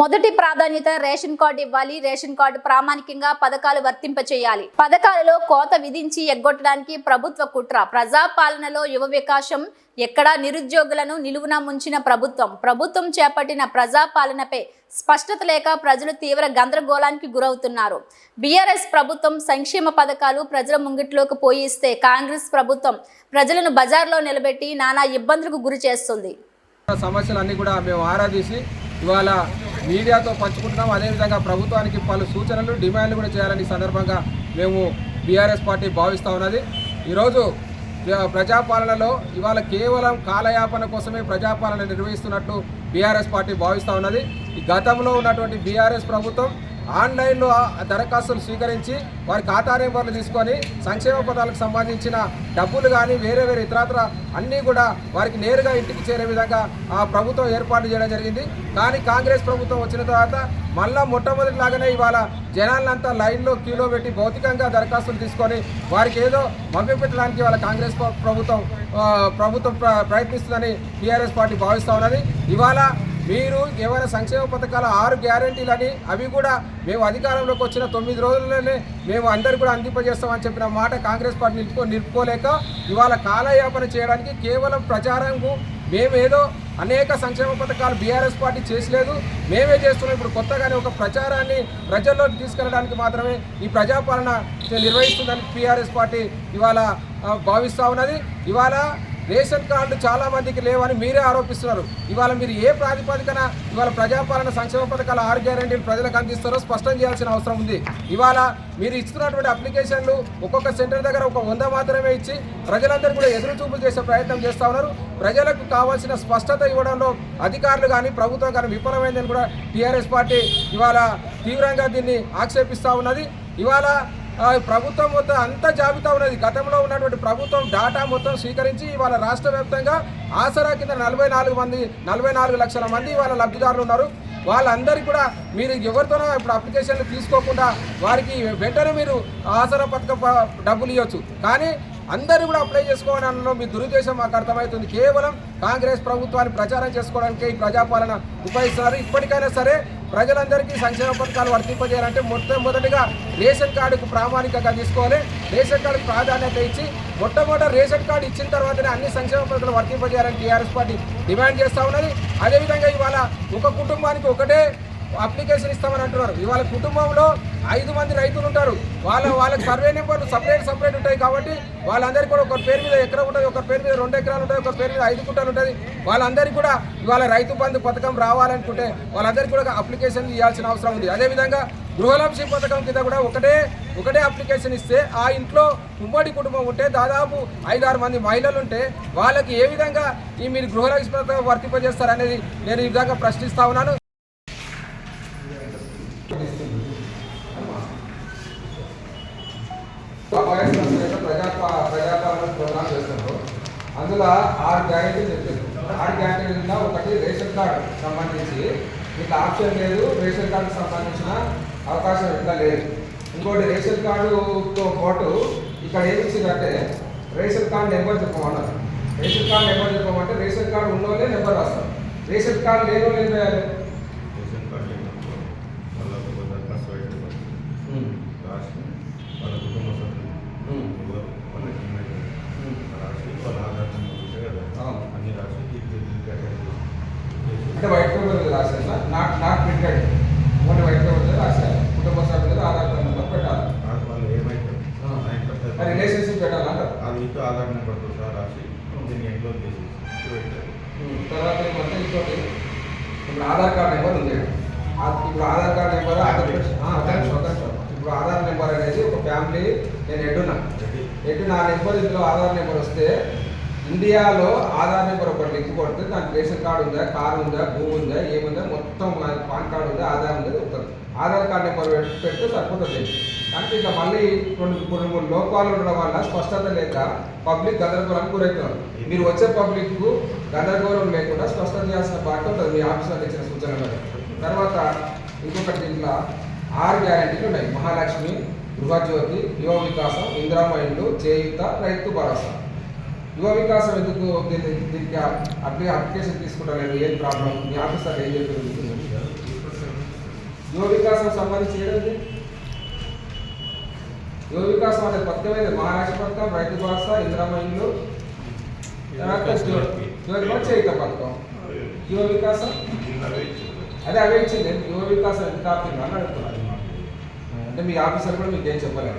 మొదటి ప్రాధాన్యత ration card ఇవ్వాలి. రేషన్ కార్డు ప్రామాణికంగా పథకాలు వర్తింపచేయాలి పథకాలలో కోత విధించి ఎగ్గొట్టడానికి ప్రభుత్వ కుట్ర. ప్రజాపాలనలో యువ వికాసం ఎక్కడా నిరుద్యోగులను నిలువున ముంచిన ప్రభుత్వం. ప్రభుత్వం చేపట్టిన ప్రజాపాలనపై స్పష్టత లేక ప్రజలు తీవ్ర గందరగోళానికి గురవుతున్నారు. బీఆర్ఎస్ ప్రభుత్వం సంక్షేమ పథకాలు ప్రజల ముంగిట్లోకి పోయిస్తే కాంగ్రెస్ ప్రభుత్వం ప్రజలను బజార్లో నిలబెట్టి నానా ఇబ్బందులకు గురి చేస్తుంది. సమస్యలన్నీ కూడా మేము ఆరాధించి ఇవాళ మీడియాతో పంచుకుంటున్నాం. అదేవిధంగా ప్రభుత్వానికి పలు సూచనలు డిమాండ్లు కూడా చేయాలని సందర్భంగా మేము బీఆర్ఎస్ పార్టీ భావిస్తూ ఉన్నది. ఈరోజు ప్రజాపాలనలో ఇవాళ కేవలం కాలయాపన కోసమే ప్రజాపాలన నిర్వహిస్తున్నట్లు బీఆర్ఎస్ పార్టీ భావిస్తూ ఉన్నది. ఈ గతంలో ఉన్నటువంటి బీఆర్ఎస్ ప్రభుత్వం ఆన్లైన్లో దరఖాస్తులు స్వీకరించి వారి ఖాతా నెంబర్లు తీసుకొని సంక్షేమ పదాలకు సంబంధించిన డబ్బులు కానీ వేరే వేరే ఇతరత్ర అన్నీ కూడా వారికి నేరుగా ఇంటికి చేరే విధంగా ఆ ప్రభుత్వం ఏర్పాటు చేయడం జరిగింది. కానీ కాంగ్రెస్ ప్రభుత్వం వచ్చిన తర్వాత మళ్ళా మొట్టమొదటిలాగానే ఇవాళ జనాలంతా లైన్లో క్యూలో పెట్టి భౌతికంగా దరఖాస్తులు తీసుకొని వారికి ఏదో మభ్యపెట్టడానికి ఇవాళ కాంగ్రెస్ ప్రభుత్వం ప్రభుత్వం ప్ర- ప్రయత్నిస్తుందని టీఆర్ఎస్ పార్టీ భావిస్తూ ఉన్నది. ఇవాళ మీరు ఏమైనా సంక్షేమ పథకాలు ఆరు గ్యారంటీలని అవి కూడా మేము అధికారంలోకి వచ్చిన తొమ్మిది రోజుల్లోనే మేము అందరు కూడా అందింపజేస్తామని చెప్పిన మాట కాంగ్రెస్ పార్టీ నిలుపుకో నిలుపుకోలేక ఇవాళ కాలయాపన చేయడానికి కేవలం ప్రచారంకు మేమేదో అనేక సంక్షేమ పథకాలు బీఆర్ఎస్ పార్టీ చేసలేదు. మేమే చేస్తున్నాం. ఇప్పుడు కొత్తగానే ఒక ప్రచారాన్ని ప్రజల్లోకి తీసుకెళ్ళడానికి మాత్రమే ఈ ప్రజాపాలన నిర్వహిస్తుందని టీఆర్ఎస్ పార్టీ ఇవాళ భావిస్తూ ఉన్నది. ఇవాళ రేషన్ కార్డు చాలా మందికి లేవని మీరే ఆరోపిస్తున్నారు. ఇవాళ మీరు ఏ ప్రాతిపదికన ఇవాళ ప్రజాపాలన సంక్షేమ పథకాల ఆరు గ్యారంటీలు ప్రజలకు అందిస్తారో స్పష్టం చేయాల్సిన అవసరం ఉంది. ఇవాళ మీరు ఇస్తున్నటువంటి అప్లికేషన్లు ఒక్కొక్క సెంటర్ దగ్గర ఒక వంద మాత్రమే ఇచ్చి ప్రజలందరూ కూడా ఎదురు చూపులు చేసే ప్రయత్నం చేస్తూ ఉన్నారు. ప్రజలకు కావాల్సిన స్పష్టత ఇవ్వడంలో అధికారులు కానీ ప్రభుత్వం కానీ విఫలమైందని కూడా టీఆర్ఎస్ పార్టీ ఇవాళ తీవ్రంగా దీన్ని ఆక్షేపిస్తూ ఉన్నది. ఇవాళ ప్రభుత్వం మొత్తం అంత జాబితా ఉన్నది. గతంలో ఉన్నటువంటి ప్రభుత్వం డాటా మొత్తం స్వీకరించి ఇవాళ రాష్ట్ర వ్యాప్తంగా ఆసరా కింద నలభై నాలుగు మంది నలభై నాలుగు లక్షల మంది ఇవాళ లబ్ధిదారులు ఉన్నారు. వాళ్ళందరికీ కూడా మీరు ఎవరితోనో ఇప్పుడు అప్లికేషన్లు తీసుకోకుండా వారికి వెంటనే మీరు ఆసరా పథకం డబ్బులు ఇవ్వచ్చు కానీ అందరూ కూడా అప్లై చేసుకోవాలని మీ దురుద్దేశం మాకు అర్థమవుతుంది. కేవలం కాంగ్రెస్ ప్రభుత్వాన్ని ప్రచారం చేసుకోవడానికి ఈ ప్రజాపాలన ఉపయోగిస్తున్నారు ఇప్పటికైనా సరే ప్రజలందరికీ సంక్షేమ పథకాలు వర్తింపజేయాలంటే మొట్టమొదటిగా రేషన్ కార్డుకు ప్రామాణికంగా తీసుకోవాలి. రేషన్ కార్డుకు ప్రాధాన్యత ఇచ్చి మొట్టమొదటి రేషన్ కార్డు ఇచ్చిన తర్వాతనే అన్ని సంక్షేమ పథకాలు వర్తింపజేయాలని టీఆర్ఎస్ పార్టీ డిమాండ్ చేస్తూ ఉన్నది. అదేవిధంగా ఇవాళ ఒక కుటుంబానికి ఒకటే అప్లికేషన్ ఇస్తామని అంటున్నారు. ఇవాళ కుటుంబంలో ఐదు మంది రైతులు ఉంటారు. వాళ్ళ వాళ్ళకి సర్వే నెంబర్లు సపరేట్ సపరేట్ ఉంటాయి కాబట్టి వాళ్ళందరికీ కూడా ఒక పేరు మీద ఎకరం ఉంటుంది ఒక పేరు మీద రెండు ఎకరాలు ఉంటాయి ఒక పేరు మీద ఐదు గుంటలు ఉంటుంది. వాళ్ళందరికీ కూడా ఇవాళ రైతు బంధు పథకం రావాలనుకుంటే వాళ్ళందరికీ కూడా అప్లికేషన్ ఇవ్వాల్సిన అవసరం ఉంది. అదేవిధంగా గృహలక్ష్మి పథకం కింద కూడా ఒకటే ఒకటే అప్లికేషన్ ఇస్తే ఆ ఇంట్లో ఉమ్మడి కుటుంబం ఉంటే దాదాపు ఐదారు మంది మహిళలు ఉంటే వాళ్ళకి ఏ విధంగా ఈ మీరు గృహలక్ష్మి పథకం వర్తింపజేస్తారనేది నేను ఈ విధంగా ప్రశ్నిస్తా ఉన్నాను. వైఎస్ ప్రజాపా ప్రజాపాలన ప్రోగ్రామ్ చేస్తున్నారు అందులో ఆరు గ్యారెంటీలు చెప్పారు. ఆరు గ్యారెంటీలు ఒకటి రేషన్ కార్డు సంబంధించి. మీకు ఆప్షన్ లేదు రేషన్ కార్డుకి సంబంధించిన అవకాశం ఎట్లా లేదు. ఇంకోటి రేషన్ కార్డుతో పాటు ఇక్కడ ఏమి ఇచ్చిందంటే రేషన్ కార్డు నెంబర్ చెప్పమన్నారు. రేషన్ కార్డు నెంబర్ చెప్పమంటే రేషన్ కార్డు ఉన్నోళ్ళే నెంబర్ రాస్తారు. రేషన్ కార్డు లేని వాళ్ళు ఏం చేయాలి? రేషన్ కార్డు లేనప్పుడు వాళ్ళ ఒక దరఖాస్తు పెట్టారు. రాసి వాళ్ళ కుటుంబ సభ్యులు ఉమ్. ఎవరు వాళ్ళకి ఇమెయిల్ ఉమ్. రాసి వాళ్ళ ఆధార్ నెంబర్ ఉంటాయి కదా అవును. అన్ని రాసి దీనికి దీనికి అటాచ్ చేసి అంటే వైట్ పేపర్ మీద not not printed only white మీద రాశాను కుటుంబ సభ్యులు ఆధార్ కార్డు నెంబర్ పెట్టాలి. ఇంట్లో రిలేషన్షిప్ పెట్టాలంటారు ఆ. వీటితో ఆధార్ నెంబర్తో సహా రాసి దీన్ని ఎన్క్లోజ్ చేసి పెట్టారు తర్వాత ఏమంటే ఇంకోటి ఇప్పుడు ఆధార్ కార్డ్ నెంబర్ ఉంది. ఇప్పుడు ఆధార్ కార్డ్ నెంబర్. ఇప్పుడు ఆధార్ నెంబర్ అనేది ఒక ఫ్యామిలీ నేను ఎడ్డున్నా. ఎటు నా నెంబర్ ఇందులో ఆధార్ నెంబర్ వస్తే ఇండియాలో ఆధార్ నెంబర్ ఒకటి లింక్ కొడితే దానికి రేషన్ కార్డు ఉందా కారు ఉందా భూమి ఉందా ఏముందా మొత్తం పాన్ కార్డు ఉందా ఆధార్ ఉందా చెప్తారు ఆధార్ కార్డు నెంబర్ పెడితే సరిపోతుంది. కానీ ఇక మళ్ళీ రెండు కొన్ని మూడు లోపాలు ఉండడం వల్ల స్పష్టత లేక పబ్లిక్ గందరగోళానికి గురవుతున్నారు. మీరు వచ్చే పబ్లిక్ గందరగోళం లేకుండా స్పష్టత చేయాల్సిన బాధ్యత ఉంటుంది. మీ ఆఫీసులో ఇచ్చిన సూచన తర్వాత ఇంకొకటి దీంట్లో ఆరు గ్యారెంటీలు ఉన్నాయి. మహాలక్ష్మి గృహజ్యోతి యువ వికాసం ఇందిరామ ఇండ్లు చేయుత రైతు భరోసా. యువ వికాసం ఎందుకు దీనికి అప్లి అప్లికేషన్ తీసుకుంటారు ఏం ప్రాబ్లం? మీ ఆఫీసర్ ఏం చెప్పి యువ వికాసం సంబంధించి ఏదండి యువ వికాసం అనేది పథకమైంది మహారాష్ట్ర పథకం రైతు తర్వాత యువ చేయిత పథకం. యువ వికాసం? అదే అవే ఇచ్చింది. యువ వికాసం ఎంత ఆపింది? అని అడుగుతున్నాను అంటే మీ ఆఫీసర్ కూడా మీకు ఏం చెప్పలేదు?